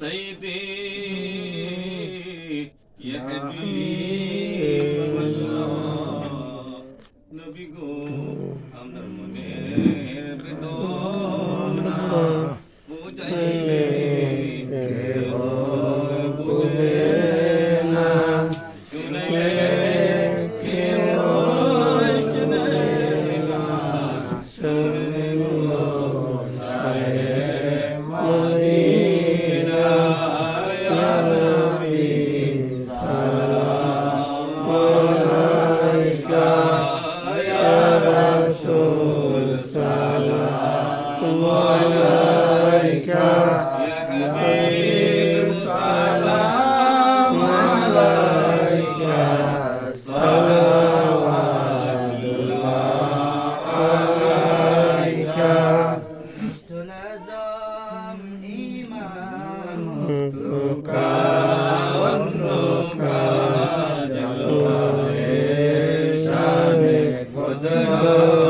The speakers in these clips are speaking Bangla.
سيدي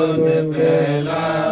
আল্লাহ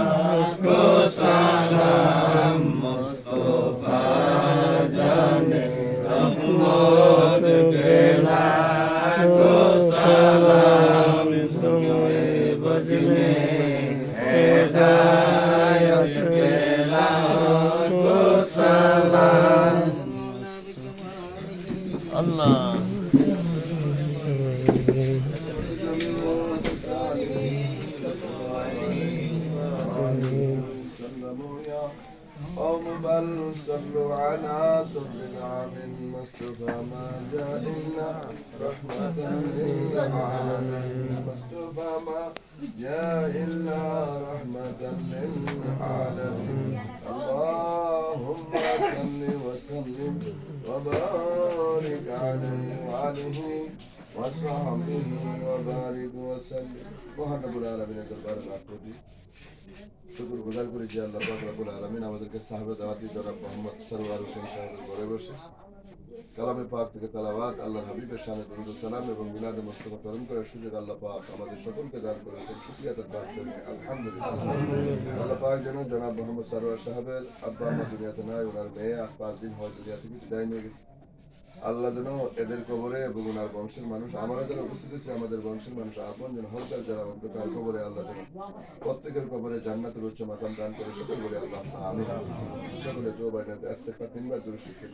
قوم بل صلوا على صدر العام مصطفى ما جاء إلا رحمة للعالمين. مصطفى ما جاء إلا رحمة للعالمين. اللهم صل وسلم وبارك عليه وعليه. وصحبه وبارك وسلم মহান রব্বুল আলামিনের দরবারে লাখ কোটি শুকুর গুজার করি যে আল্লাহ পাক রব্বুল আলামিন আমাদেরকে সাহাবে দাওয়াতি জনাব মোহাম্মদ সরওয়ার হোসেন সাহেবের ঘরে বসে কালামে পাক থেকে তালাওয়াত আল্লাহ হাবিবের সামনে দরুদ ও সালাম এবং মিলাদে মুস্তফা তরুণ করার সুযোগ আল্লাহ পাক আমাদের সকলকে দান করেছেন শুকরিয়া তার দান করি আলহামদুলিল্লাহ আল্লাহ পাক যেন জনাব মোহাম্মদ সরওয়ার সাহেবের আব্বা আম্মা দুনিয়াতে নাই ওনার মেয়ে আজ পাঁচ দিন হয় দুনিয়া থেকে বিদায় নিয়ে গেছে আল্লাহ যেন এদের কবরে এবং ওনার বংশের মানুষ, আমরা যেন উপস্থিত হয়েছে আমাদের বংশের মানুষ, আপন যেন হলকার যারা অন্ধকার কবরে আল্লাহ যেন প্রত্যেকের কবরে জান্নাতের উচ্চ মাতাম দান করে, সকল বলে আল্লাহ আমি সকলে তো বাইনাতে আসতে পার তিনবার দূর শিক্ষিত